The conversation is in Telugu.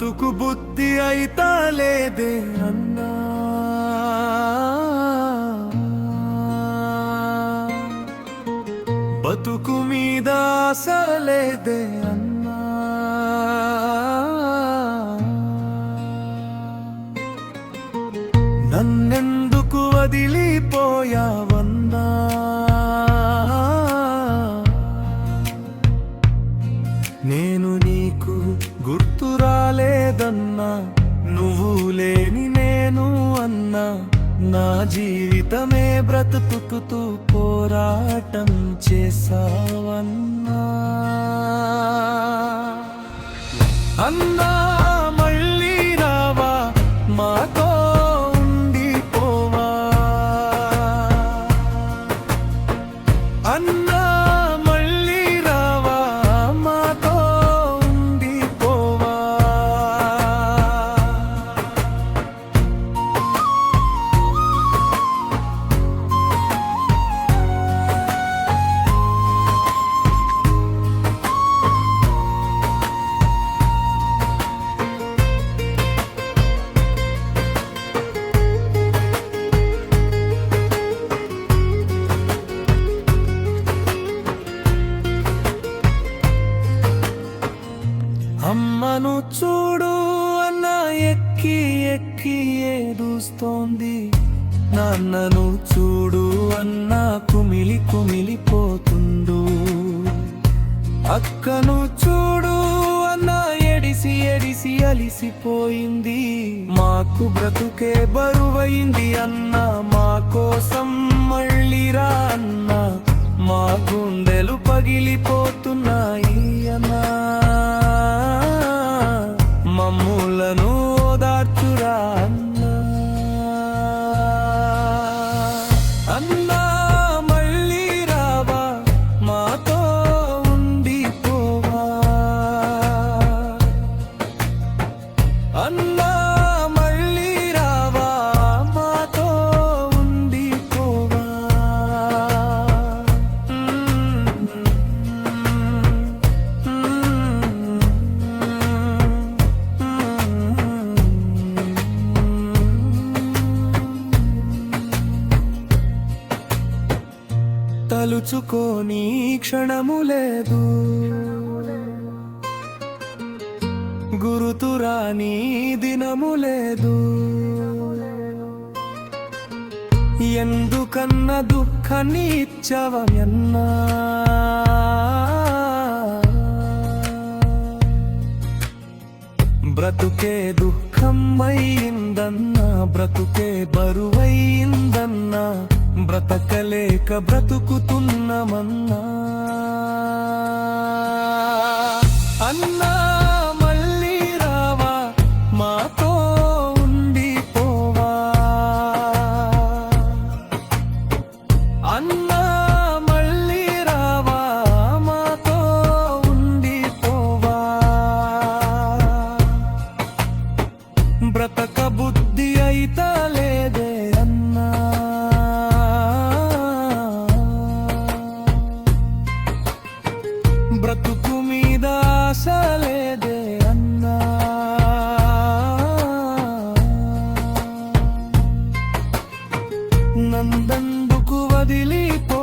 బతుకు బుద్ధి అయితా లేదే అన్నా. బతుకు మీద ఆశ లేదే అన్నా. నన్నెందుకు వదిలిపోయావు? గుర్తురాలేదన్నా నువ్వు లేని నేను అన్నా. నా జీవితమే బ్రతుకుతూ పోరాటం చేసావన్నా అమ్మను చూడు అన్న ఎక్కి ఎక్కి ఏడుస్తోంది. నాన్నను చూడు అన్న కుమిలి కుమిలిపోతుండు అక్కను చూడు అన్న ఎడిసి ఎడిసి అలిసిపోయింది. మాకు బ్రతుకే బరువైంది అన్న మా కోసం మళ్ళీరా అన్న. మా గుండెలు పగిలిపోతున్నా dar curando. తలుచుకోని క్షణము లేదు. గురుతురాని దినము లేదు. ఎందుకన్న దుఃఖాన్ని ఇచ్చవన్నా బ్రతుకే దుఃఖం దుఃఖమయ్యిందన్నా బ్రతుకే బరువైందన్నా బ్రతకలేక బ్రతుకుతున్నమన్నా. అన్నా రాలేదే అన్నా. నందందుకు వదిలిపో